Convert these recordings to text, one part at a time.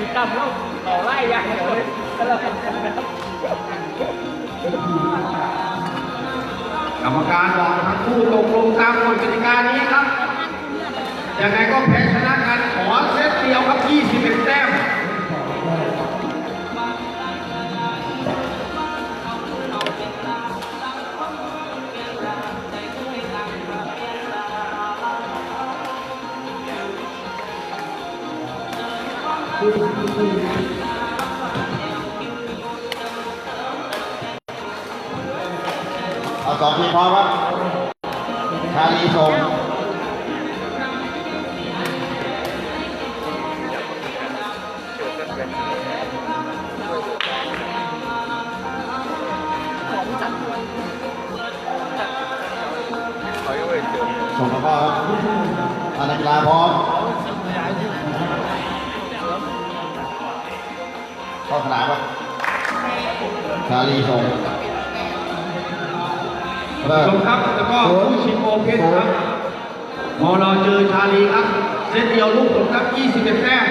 มีกำแล้วต่อไล่ยังเลยก็เลยกรรมการบอกทั้งคู่ตกลงตามกฎกติกานี้ครับยังไงก็แพ้ชนะกันขอเซตเดียวครับ21 เอาสองทีมพร้อมครับชาลีส่งส่งแล้วก็ครับอานักกีฬาพร้อม ชาลีส่งเริ่มชมครับ แล้วก็ผู้ชิงโอเพนครับพอเราเจอชาลีครับ เซตเดียวลูกผมครับ21แต้ม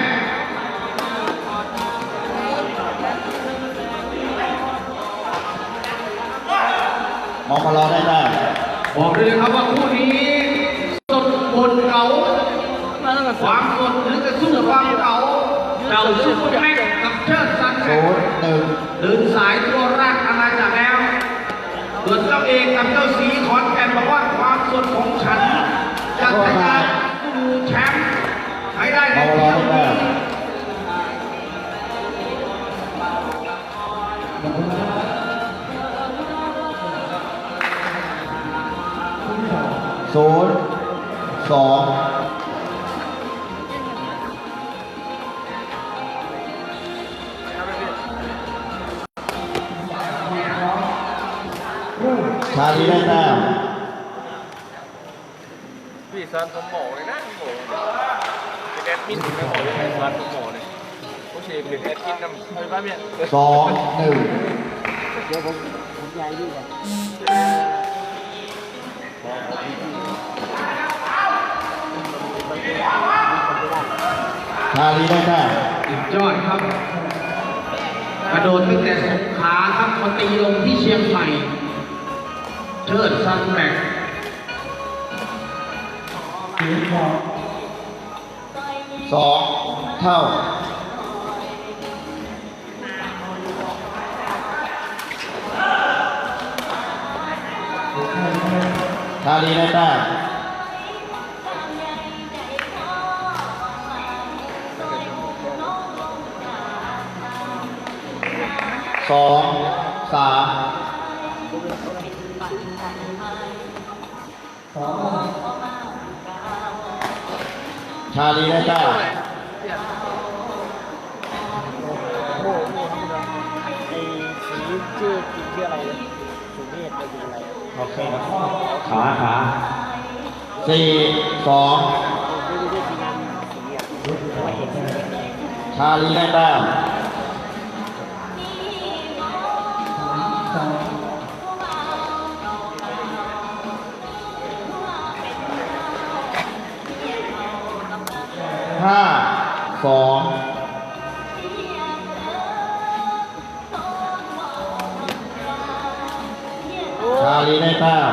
มองมารอได้ได้บอกเลยนะครับว่าคู่นี้สดบนเก่าความสดหรือจะสู้ความเก่าเจ้าซุปเปอร์แม็กกับ เชิดซันแม็ศูกนย์หนึ่งเดินสายตัวแรกอะไรจากแล้วส่วนเจ้าเอกกับเจ้าสีขอนแก่นบอกว่าความสดของฉันจะทะยานสู่แชมป์ใช้ได้ในมองมารอเที่ยวได้นี้ได้ศูนย์สอง ชาลีได้แต้มพี่ซันสมหมอเลยนะพี่หมอเป็นแอดมินถึงไม่หมอเลยซันสมหมอเลยโอเคเป็นแอดมินนำไปบ้านเนี่ยสองหนึ่งเดี๋ยวผมผมย้ายที่ก่อนชาลีได้แต้มสุดยอดครับ กระโดดตั้งแต่สงขลาครับมาตีลงที่เชียงใหม่ เชิดซันแม็กสองเท่าชาลีได้แต้สองสาม ชาลีได้แต้มโม่โม่ทั้งเมืองไอ้สีชื่อจริงชื่ออะไรเลยสุเมธไปดูอะไรโอเคขาขาสี่สองชาลีได้แต้ม ห้าสองชาลีได้แต้ม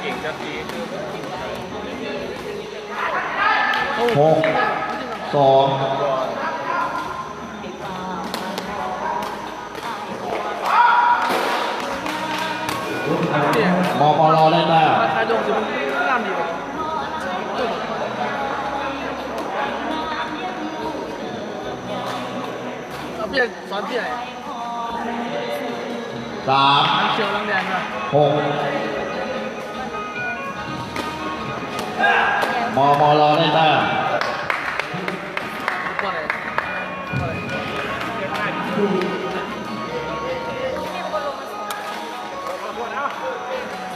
เก่งจังดีหกสองมอปลอได้แต้ม อนที่ไหนสามน้ำเชียวน้ำแดงนะหกมปลได้แต้มอรอไร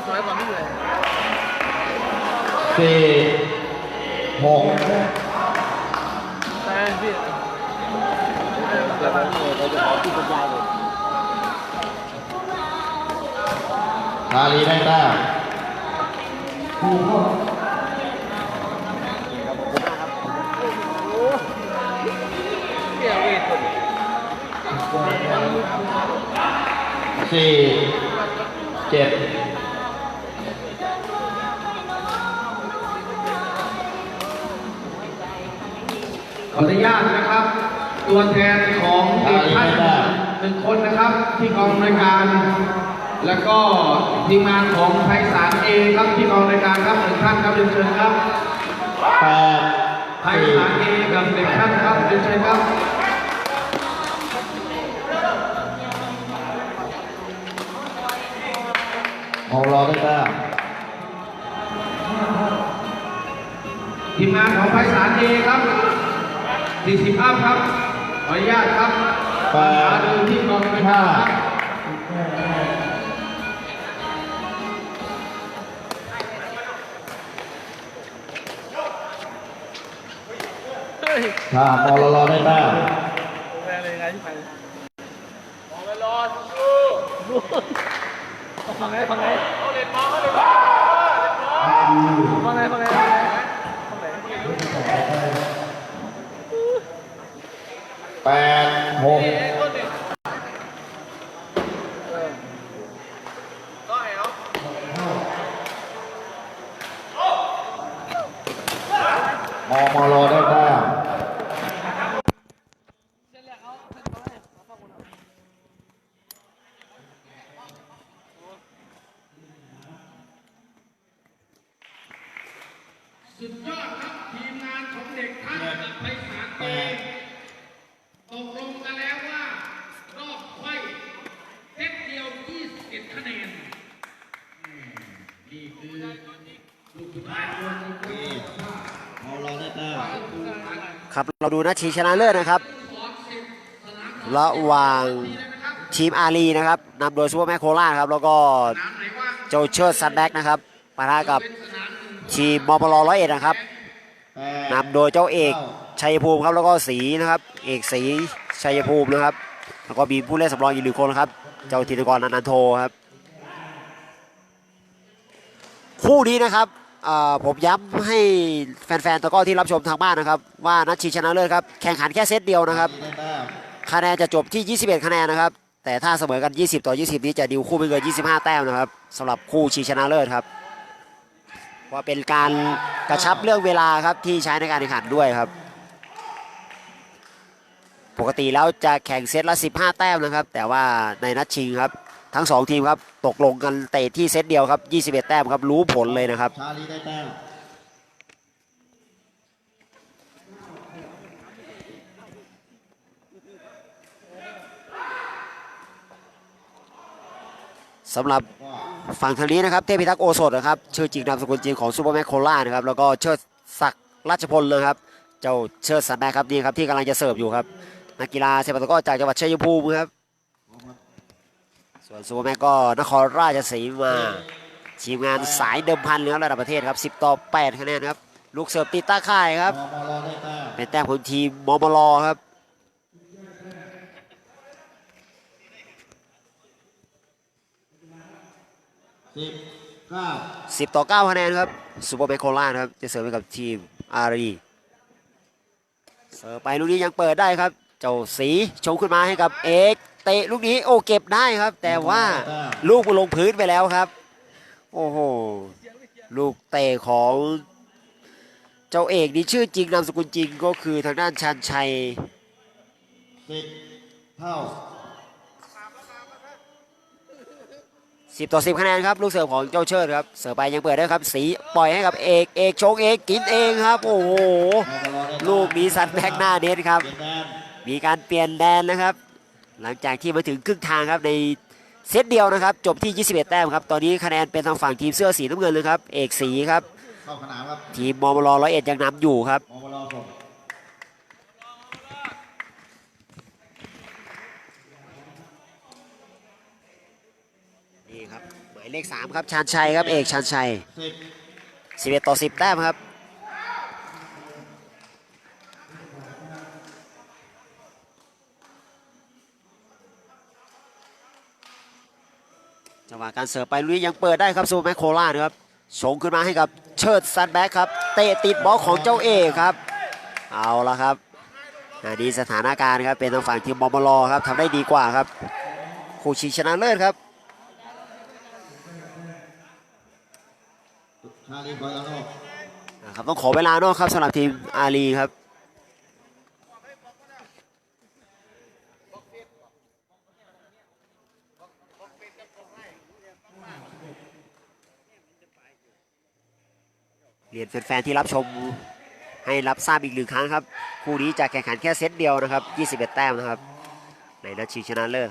สวยกว่าสี่หก มาลีได้แต้มผู้ขสี่เจ็ดขออนุญาตนะครับ ตัวแทนของเด็กท่านหนึ่งคนนะครับ ที่กองรายการ แล้วก็ทีมงานของไพศาลเอครับที่กองรายการครับหนึ่งท่านครับเรียนเชิญครับแปดไพสี่ศาลเอกับหนึ่งท่านครับเรียนเชิญครับมองรอได้แต้มทีมงานของไพศาลเอครับ40อัพครับขออนุญาตครับแปหาดดูที่กองรายห้าการ ถ้ามองรอได้แต้มแรงเลยไงที่ไปมองไปรอสู้ฟังไงฟังไงๆเขาเล่นมองเขาเล่นมองฟังไงฟังไงฟังไงฟังไงแปดหกก็ให้เอา มองมารอได้แต้ม สุดยอดครับทีมงานของเด็กท่านไพศาลเอตกลงกันแล้วว่ารอบไขว้เซตเดียว 21 คะแนนอืมนี่คือลูกสุดท้ายตัวนี้คือ มองรอได้แต้ม ครับ เราดูนัดชิงชนะเลิศนะครับ ระหว่างทีมอารีนะครับนำโดยซูเปอร์แมคโคราครับ แล้วก็เจ้าเชิดซันแบ็กนะครับปะทะกับทีมมอปลร้อยเอ็ดนะครับนำโดยเจ้าเอกชัยภูมิครับแล้วก็สีนะครับ เอกสีชัยภูมินะครับ แล้วก็มีผู้เล่นสำรองอีกหนึ่งคนนะครับ เจ้าธินกรอนันโทครับ คู่นี้นะครับ ผมย้ำให้แฟนๆตะก้อที่รับชมทางบ้านนะครับ ว่านัดชิงชนะเลิศครับแข่งขันแค่เซตเดียวนะครับคะแนนจะจบที่ 21 คะแนนนะครับ แต่ถ้าเสมอกัน 20 ต่อ 20 นี้จะดิวคู่ไม่เกิน 25 แต้มนะครับสำหรับคู่ชิงชนะเลิศครับว่าเป็นการกระชับเรื่องเวลาครับที่ใช้ในการแข่งขันด้วยครับ ปกติแล้วจะแข่งเซตละ 15 แต้มนะครับ แต่ว่าในนัดชิงครับ ทั้ง 2 ทีมครับตกลงกันเตะที่เซตเดียวครับ 21 แต้มครับรู้ผลเลยนะครับชาลีได้แต้มสำหรับก็ฝั่งทางนี้นะครับเทพิทักษ์โอสถนะครับชื่อจริงนามสกุลจริงของซูเปอร์แมคโคล่านะครับแล้วก็เชิดศักดิ์ราชพลเลยครับเจ้าเชิดสันแบกครับนี่ครับที่กำลังจะเสิร์ฟอยู่ครับนักกีฬาเซปัตะกร้อจากจังหวัดชัยภูมิครับ ส่วนซูเปอร์แมคก็นครราชสีมาทีมงานสายเดิมพันเลยครับระดับประเทศครับ 10 ต่อ 8คะแนนครับ ลูกเสิร์ฟติดตาข่ายครับมองมารอได้แต้มเป็นแต้มของทีมมอมลอครับสิบเก้า10ต่อ9คะแนนครับซูเปอร์แมคโคล่านะครับ จะเสิร์ฟให้กับทีมอารีเสิร์ฟไปลูกนี้ยังเปิดได้ครับ เจ้าสีชงขึ้นมาให้กับเอก เตะลูกนี้โอ้เก็บได้ครับ แต่ว่าลูกมันลงพื้นไปแล้วครับ โอ้โหลูกเตะของเจ้าเอกนี่ชื่อจริงนามสกุลจริงก็คือทางด้านชันชัยสิบเท่า10ต่อ10คะแนนครับลูกเสิร์ฟของเจ้าเชิดครับเสิร์ฟไปยังเปิดได้ครับ สีปล่อยให้กับเอกเอกชงเอกกินเองครับ โอ้โหมองมารอได้แต้มลูกนี้ซัดแบ็กหน้าเน็ตครับเปลี่ยนแต้มมีการเปลี่ยนแดนนะครับ หลังจากที่มาถึงครึ่งทางครับในเซตเดียวนะครับ จบที่ 21 แต้มครับ ตอนนี้คะแนนเป็นทางฝั่งทีมเสื้อสีน้ำเงินเลยครับ เอกสีครับเข้าขนามครับทีมมอมรอร้อยเอ็ดยังนำอยู่ครับมองมารอส่งนี่ครับ หมายเลข 3 ครับ ชานชัยครับ เอกชานชัยสิบ11 ต่อ 10 แต้มครับ จังหวะการเสิร์ฟไปลุยยังเปิดได้ครับซูแมคโคล่านะครับชงขึ้นมาให้กับเชิดซันแบ็กครับเตะติดบอกของเจ้าเอกครับ เอาละครับอันนี้สถานการณ์ครับเป็นทางฝั่งทีมบอมบลอครับทำได้ดีกว่าครับคคู่ชิงชนะเลิศครับครับต้องขอเวลานอกครับสำหรับทีมอารีครับ นแฟนๆที่รับชมให้รับทราบอีกหนึ่งครั้งครับ คู่นี้จะแข่งขันแค่เซตเดียวนะครับ 21 แต้มนะครับ ในนัดชิงชนะเลิศ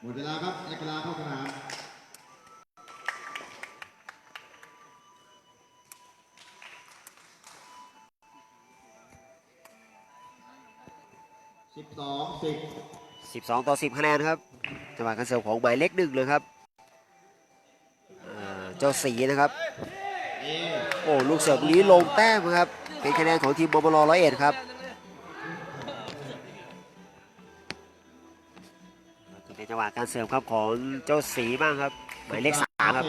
หมดเวลาครับนักกีฬาเข้าสนามสิบสองสิบ 12 ต่อ 10คะแนนครับจังหวะการเสิร์ฟของหมายเลขหนึ่งเลยครับเจ้าสีนะครับโอ้ลูกเสิร์ฟนี้ลงแต้มครับเป็นคะแนนของทีมบอมบลร้อยเอ็ดครับเป็นจังหวะการเสิร์ฟครับของเจ้าสีบ้างครับหมายเลขสามครับ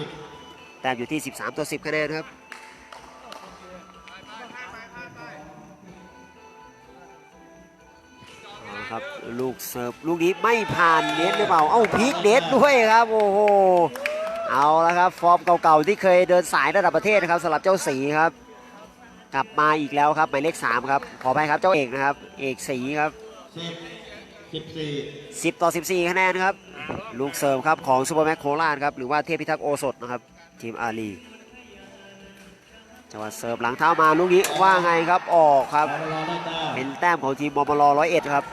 แต้มอยู่ที่ 13 ต่อ 10คะแนนครับ ละครับลูกเสิร์ฟลูกนี้ไม่ผ่านเน็ตหรือเปล่า เอ้าพลิกเน็ตด้วยครับ โอ้โห เอาละครับ ฟอร์มเก่าๆที่เคยเดินสายระดับประเทศนะครับสำหรับเจ้าสีครับ กลับมาอีกแล้วครับหมายเลข3ครับ ขอไปครับเจ้าเอกนะครับ เอกสีครับสิบสิบสี่10ต่อ 14 คะแนนครับ ลูกเสิร์ฟครับของซูเปอร์แม็กโคราชครับ หรือว่าเทพพิทักษ์โอสถนะครับ ทีมอารีจังหวะเสิร์ฟหลังเท้ามาลูกนี้ว่าไงครับออกครับบอลรอได้แต้มเป็นแต้มของทีมบอมบลร้อยเอ็ดครับ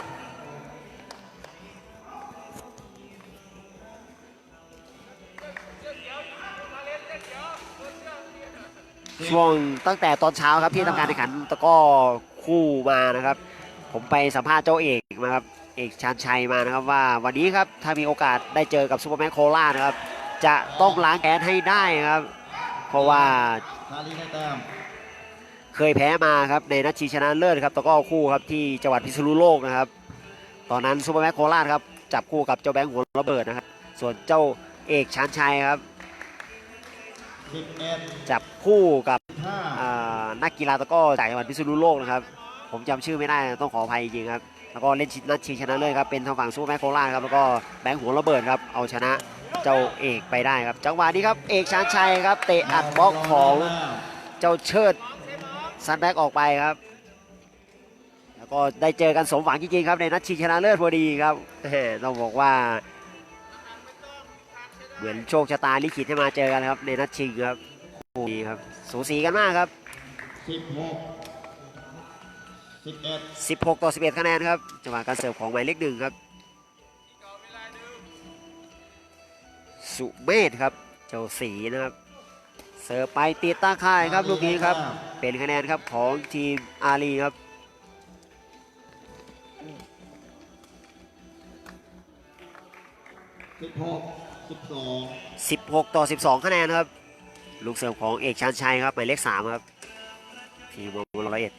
ช่วงตั้งแต่ตอนเช้าครับที่ทำการแข่งขันตะกร้อคู่มานะครับ ผมไปสัมภาษณ์เจ้าเอกมาครับเอกชานชัยมานะครับว่าวันนี้ครับถ้ามีโอกาสได้เจอกับซูเปอร์แมนโคราชนะครับ จะต้องล้างแค้นให้ได้ครับ เพราะว่าชาลีได้แต้มเคยแพ้มาครับในนัดชิงชนะเลิศครับตะกร้อคู่ครับที่จังหวัดพิษณุโลกนะครับ ตอนนั้นซูเปอร์แมนโคราชครับจับคู่กับเจ้าแบงค์หัวระเบิดนะครับ ส่วนเจ้าเอกชานชัยครับสิบเอ็ด จับคู่กับห้าอ่านักกีฬาตะกร้อจากจังหวัดพิษณุโลกนะครับ ผมจำชื่อไม่ได้ต้องขออภัยจริงๆครับ แล้วก็เล่นชิงนัดชิงชนะเลิศครับเป็นทางฝั่งซูเปอร์แมนโคราชครับแล้วก็แบงค์หัวระเบิดครับเอาชนะเจ้าเอกไปได้ครับ จังหวะนี้ครับเอกชานชัยครับเตะอัดบล็อกของเจ้าเชิดซันแบ็กออกไปครับ แล้วก็ได้เจอกันสมหวังจริงๆครับในนัดชิงชนะเลิศพอดีครับแหม่ต้องบอกว่า เหมือนโชคชะตาลิขิตให้มาเจอกันครับ ในนัดชิงครับคู่นี้ครับ สูสีกันมากครับสิบหกสิบเอ็ด16 ต่อ 11 คะแนนครับ จังหวะการเสิร์ฟของหมายเลขหนึ่งครับ สุเมธครับ เจ้าสีนะครับ เสิร์ฟไปติดตาข่ายครับลูกนี้ครับ เป็นคะแนนครับของทีมอารีครับสิบหกสิบสอง 16 ต่อ 12 คะแนนครับ ลูกเสิร์ฟของเอกชันชัยครับหมายเลข 3 ครับ ทีมบอลร้อยเอ็ด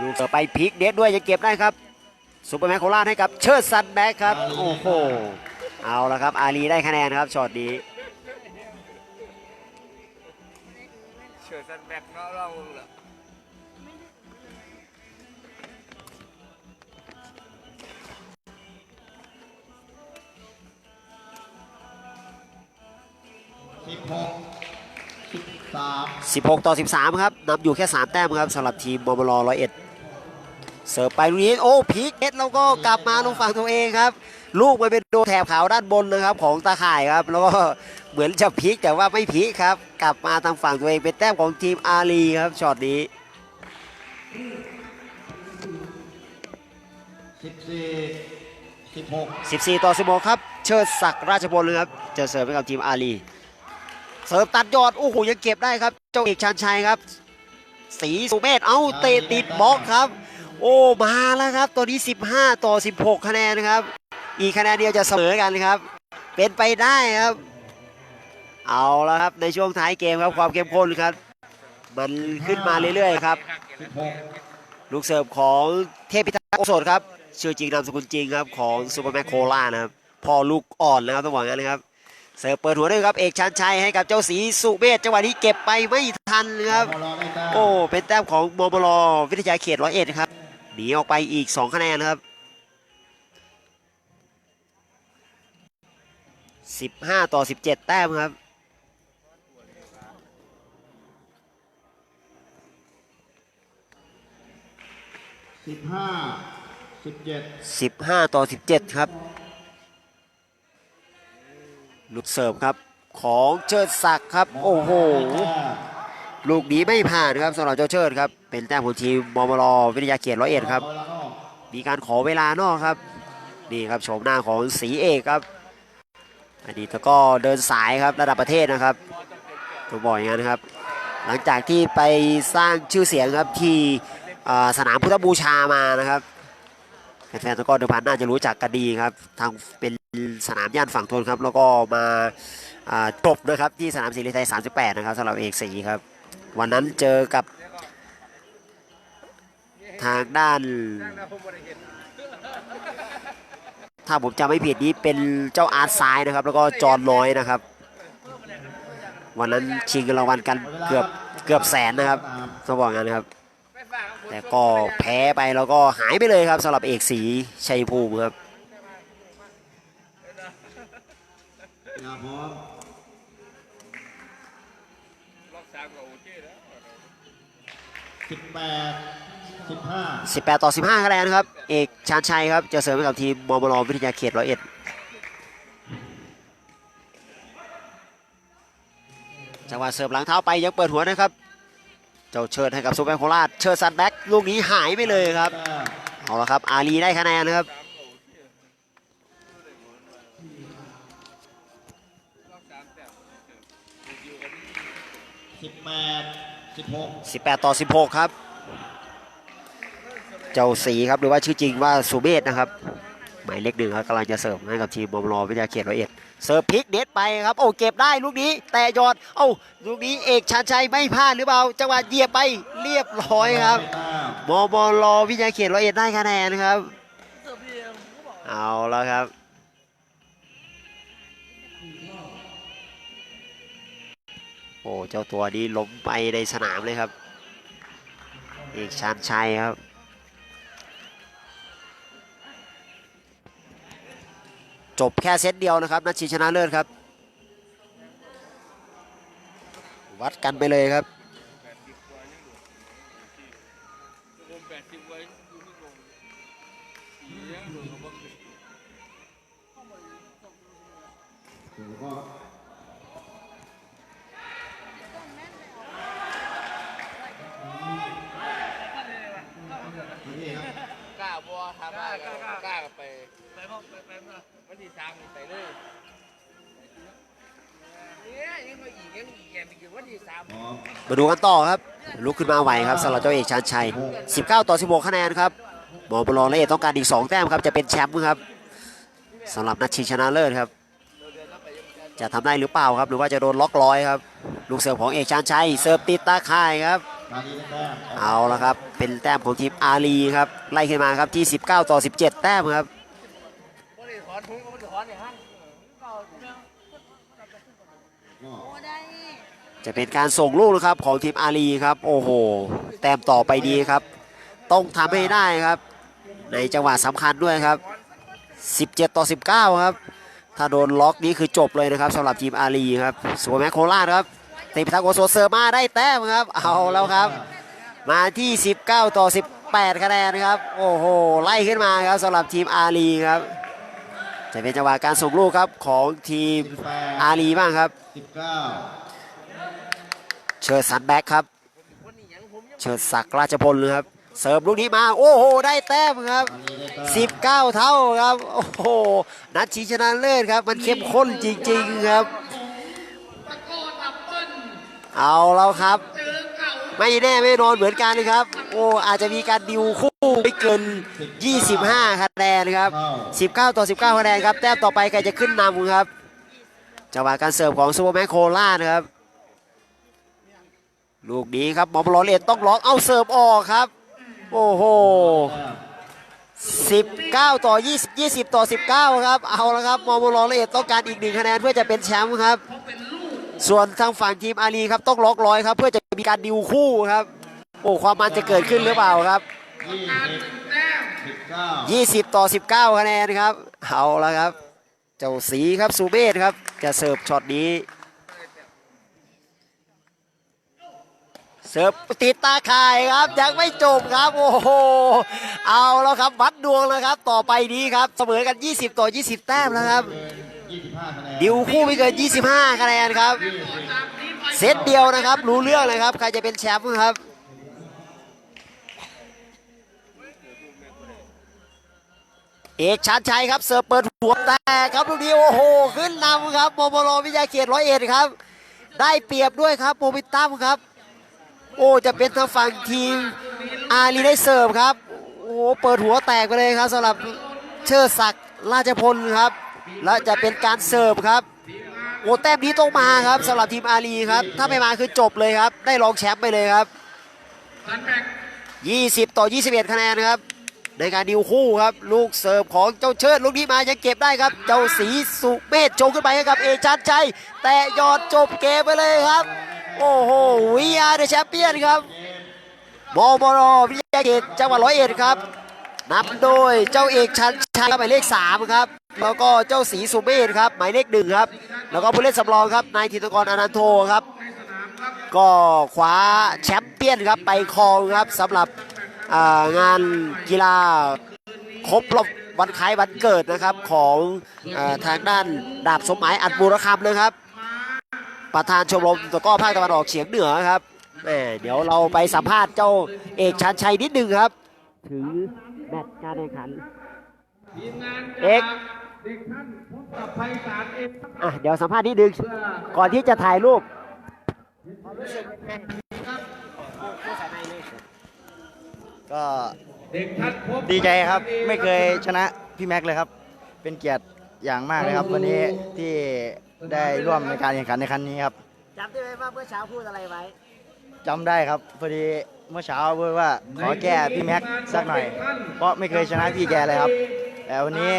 ลูกเสิร์ฟไปพลิกเด็ดด้วยยังเก็บได้ครับซูเปอร์แมนโคราชให้กับเชิดซันแบ็กครับ โอ้โห เอาละครับ อารีได้คะแนนครับช็อตนี้เชิญซันแบ็กเนาะเรา สิบหกสิบสาม16 ต่อ 13 ครับนำอยู่แค่ 3 แต้มครับสำหรับทีมบอมบลร้อยเอ็ดเสิร์ฟไปลูกนี้โอ้พลิกเอ็ดแล้วก็กลับมาลงฝั่งตัวเองครับ ลูกมันเป็นโดนแถบขาวด้านบนนะครับของตาข่ายครับ แล้วก็เหมือนจะพลิกแต่ว่าไม่พลิกครับ กลับมาทางฝั่งตัวเองเป็นแต้มของทีมอารีครับช็อตนี้ สิบสี่สิบหก14 ต่อ 16 ครับ เชิดศักดิ์ราชพลเลยครับ จะเสิร์ฟให้กับทีมอารี เสิร์ฟตัดยอดโอ้โหยังเก็บได้ครับ เจ้าเอกชันชัยครับ สีสุเมธเอาเตะติดบล็อกครับ โอ้มาแล้วครับตัวนี้ 15 ต่อ 16 คะแนนนะครับ อีกคะแนนเดียวจะเสมอกันครับ เป็นไปได้ครับ เอาแล้วครับในช่วงท้ายเกมครับความเข้มข้นครับ มันขึ้นมาเรื่อยๆครับ ลูกเสิร์ฟของเทพพิทักษ์โอสถครับชื่อจริงนามสกุลจริงครับของซูเปอร์แมนโคล่านะครับพอลูกอ่อนนะครับต้องบอกงั้นนะครับ เสิร์ฟเปิดหัวด้วยครับเอกชันชัยให้กับเจ้าสีสุเมธจังหวะนี้เก็บไปไม่ทันครับมารอได้แต้มโอ้เป็นแต้มของมบลวิทยาเขตร้อยเอ็ดครับหนีออกไปอีก 2 คะแนนครับ 15 ต่อ 17 แต้มครับสิบห้าสิบเจ็ด15ต่อ17ครับ หลุดเสิร์ฟครับ ของเชิดศักดิ์ครับ โอ้โห ลูกนี้ไม่ผ่านครับสำหรับเจ้าเชิดครับ เป็นแต้มของทีมมบลวิทยาเขตร้อยเอ็ดครับ มีการขอเวลานอกครับ นี่ครับโฉมหน้าของสีเอกครับ อดีตแล้วก็เดินสายครับระดับประเทศนะครับตัวบอกอย่างนั้นครับ หลังจากที่ไปสร้างชื่อเสียงครับที่สนามพุทธบูชามานะครับ แฟนๆตะก้อเดิมพันน่าจะรู้จักกันดีครับทางเป็นสนามย่านฝั่งทนครับ แล้วก็มาจบนะครับที่สนามศรีไทย 38 นะครับสำหรับเอกสีครับ วันนั้นเจอกับทางด้าน ถ้าผมจำไม่ผิดนี้เป็นเจ้าอาร์ตซ้ายนะครับ แล้วก็จอห์นน้อยนะครับ วันนั้นชิงรางวัลกันเกือบเกือบแสนนะครับต้องบอกงั้นครับ แต่ก็แพ้ไปแล้วก็หายไปเลยครับสำหรับเอกสีชัยภูมิครับเวลาพร้อมรอบสามก็โอเคแล้วสิบแปดสิบห้า18ต่อ15คะแนนครับ เอกชานชัยครับจะเสริมให้กับทีมมอมรวิทยาเขตร้อยเอ็ดจังหวะเสิร์ฟหลังเท้าไปยังเปิดหัวนะครับ เจ้าเชิดให้กับซูเปอร์โคราชเชิดซันแบ็กลูกนี้หายไปเลยครับแต้มเอาละครับอาลีได้คะแนนนะครับสิบแปดสิบหก18ต่อ16ครับ เจ้าสีครับหรือว่าชื่อจริงว่าสุเมธนะครับหมายเลขหนึ่งครับกำลังจะเสิร์ฟให้กับทีมบอมรอวิทยาเขตร้อยเอ็ด เสิร์ฟพลิกเด็ดไปครับโอ้เก็บได้ลูกนี้ แต่ยอดเอ้าลูกนี้เอกชันชัยไม่พลาดหรือเปล่าจังหวะเหยียบไปเรียบร้อยครับได้แต้มบอบอลวิทยาเขตร้อยเอ็ดได้คะแนนครับ เอาแล้วครับโอ้เจ้าตัวนี้ล้มไปในสนามเลยครับ เอกชานชัยครับ จบแค่เซตเดียวนะครับนัดชิงชนะเลิศครับ วัดกันไปเลยครับกล้าบัวทำได้กล้ากล้าไป พ่อไปไปมาวันที่สามไปเลยเนี่ยยังมาอีกยังอีกแกไปกินวันที่สามมาดูกันต่อครับ ลุกขึ้นมาไหวครับสำหรับเจ้าเอกชานชัย 19 ต่อ 16 คะแนนครับหมอบอลและเอกต้องการอีก 2 แต้มครับ จะเป็นแชมป์ครับสำหรับนัดชิงชนะเลิศครับ จะทำได้หรือเปล่าครับ หรือว่าจะโดนล็อกร้อยครับ ลูกเสิร์ฟของเอกชานชัย เสิร์ฟติดตาข่ายครับตอนนี้ได้แต้มเอาละครับ เป็นแต้มของทีมอาลีครับ ไล่ขึ้นมาครับที่ 19 ต่อ 17 แต้มครับ วันที่ถอนทุงวันที่ถอนเนี่ยฮะ ก็ จะเป็นการส่งลูกนะครับของทีมอาลีครับ โอ้โห แต้มต่อไปดีครับ ต้องทำให้ได้ครับ ในจังหวะสำคัญด้วยครับ 17 ต่อ 19 ครับ ถ้าโดนล็อกนี้คือจบเลยนะครับสำหรับทีมอาลีครับสวนแมคโคราชครับเตะพิทักษ์โอโซเซอร์มาได้แต้มครับ เอาแล้วครับ มาที่ 19 ต่อ 18 คะแนนครับ โอ้โห ไล่ขึ้นมาครับสำหรับทีมอาลีครับ จะเป็นจังหวะการส่งลูกครับของทีมอาลีบ้างครับสิบ เชิดสันแบ็กครับ เชิดศักดิ์ราชพลเลยครับ เสร์ฟลูกนี้มา โอ้โห ได้แต้มครับ 19 เท่าครับ โอ้โห นัดชิงชนะเลิศครับ มันเข้มข้นจริง ๆครับตะโกนดับเบิ้ลเอาแล้วครับ ไม่แน่ไม่นอนเหมือนกันนะครับ โอ้ อาจจะมีการดิวคู่ไม่เกิน 25 คะแนนครับเข้า19 ต่อ 19 คะแนนครับ แต้มต่อไปใครจะขึ้นนำครับจังหวะการเสิร์ฟของซูเปอร์แมคโคล่านะครับ ลูกนี้ครับหมอมลอเลนต้องล็อกเอาเสิร์ฟออกครับ โอ้โห19 ต่อ 20 20 ต่อ 19 ครับ เอาละครับมอมรอลเอียดต้องการอีกหนึ่งคะแนนเพื่อจะเป็นแชมป์ครับ ส่วนทางฝั่งทีมอารีครับต้องล็อกร้อยครับ เพื่อจะมีการดิวคู่ครับ โอ้ความมันจะเกิดขึ้นหรือเปล่าครับยี่สิบสิบเก้า20 ต่อ 19 คะแนนครับ เอาละครับ เจ้าสีครับซูเบศครับจะเสิร์ฟช็อตนี้ เสิร์ฟติดตาข่ายครับ ยังไม่จบครับ โอ้โห เอาแล้วครับวัดดวงแล้วครับ ต่อไปนี้ครับ เสมอกัน 20 ต่อ 20 แต้มแล้วครับยี่สิบห้าคะแนนดิวคู่ไม่เกิน 25 คะแนนครับ เซตเดียวนะครับ รู้เรื่องเลยครับ ใครจะเป็นแชมป์ครับเอกชันชัยครับเสิร์ฟเปิดหัวแต่ครับลูกนี้โอ้โห ขึ้นนำครับโมโมโรวิทยาเขตร้อยเอ็ดครับ ได้เปรียบด้วยครับโมบิตัมครับ โอ้จะเป็นทางฝั่งทีมอารีได้เสิร์ฟครับ โอ้เปิดหัวแตกไปเลยครับสำหรับเชิดศักดิ์ราชพลครับ และจะเป็นการเสิร์ฟครับโอ้แต้มนี้ต้องมาครับสำหรับทีมอารีครับ ถ้าไม่มาคือจบเลยครับ ได้รองแชมป์ไปเลยครับ 20 ต่อ 21 คะแนนครับ ในการดิวคู่ครับ ลูกเสิร์ฟของเจ้าเชิดลูกนี้มายังเก็บได้ครับ เจ้าสีสุเมธโชงขึ้นไปให้กับเอชันชัยแต่ยอดจบเกมไปเลยครับ โอ้โหวีอาเดอะแชมเปี้ยนครับบอมรวิยาเขตจังหวัดร้อยเอ็ดครับนำโดยเจ้าเอกชันชัยหมายเลข3ครับ แล้วก็เจ้าสีสุเมธครับหมายเลขหนึ่งครับ แล้วก็ผู้เล่นสำรองครับนายธินกรอนันโทครับ ก็คว้าแชมเปี้ยนครับไปครองครับสำหรับงานกีฬาครบรอบวันคล้ายวันเกิดนะครับของอทางด้านดาบสมหมายอัดบูรคำนะครับ ประธานชมรมตะก้อภาคตะวันออกเฉียงเหนือครับแหมเดี๋ยวเราไปสัมภาษณ์เจ้าเอกชันชัยนิดนึงครับ ถึงแมตช์การแข่งขันเอกเด็กท่านพบกับไพศาลเอกอะเดี๋ยวสัมภาษณ์นิดนึงก่อนที่จะถ่ายรูปก็ดีใจครับไม่เคยชนะพี่แม็กเลยครับ เป็นเกียรติ อย่างมากเลยครับ วันนี้ที่ได้ร่วมในการแข่งขันในครั้งนี้ครับจำได้ไหมว่าเมื่อเช้าพูดอะไรไว้จำได้ครับพอดีเมื่อเช้าพูดว่าขอแก้พี่แม็กซ์สักหน่อย เพราะไม่เคยชนะพี่แกเลยครับ แต่วันนี้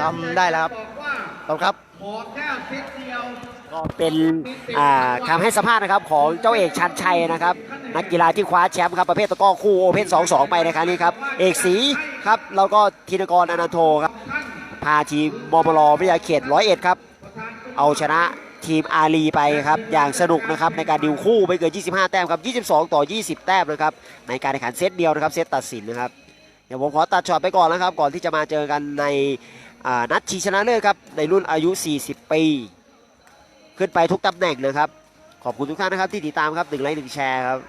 ทำได้แล้วครับบอกว่าขอบคุณครับขอแค่เซตเดียวก็เป็นอ่าคำให้สัมภาษณ์นะครับของเจ้าเอกชันชัยนะครับนักกีฬาที่คว้าแชมป์ครับประเภทตะกร้อคู่โอเพ่น2-2 ไปในครั้งนี้ครับ เอกศรีครับแล้วก็ธินกรอนันโทครับ พาทีมมอมรอวิทยาเขตร้อยเอ็ดครับ เอาชนะทีมอารีไปครับ อย่างสนุกนะครับในการดิวคู่ไม่เกิน 25 แต้มครับ 22 ต่อ 20 แต้มนะครับ ในการแข่งขันเซตเดียวนะครับ เซตตัดสินนะครับ เดี๋ยวผมขอตัดช็อตไปก่อนนะครับ ก่อนที่จะมาเจอกันในนัดชิงชนะเลิศครับ ในรุ่นอายุ 40 ปี ขึ้นไปทุกตำแหน่งนะครับ ขอบคุณทุกท่านนะครับที่ติดตามครับหนึ่งไลค์หนึ่งแชร์ครับ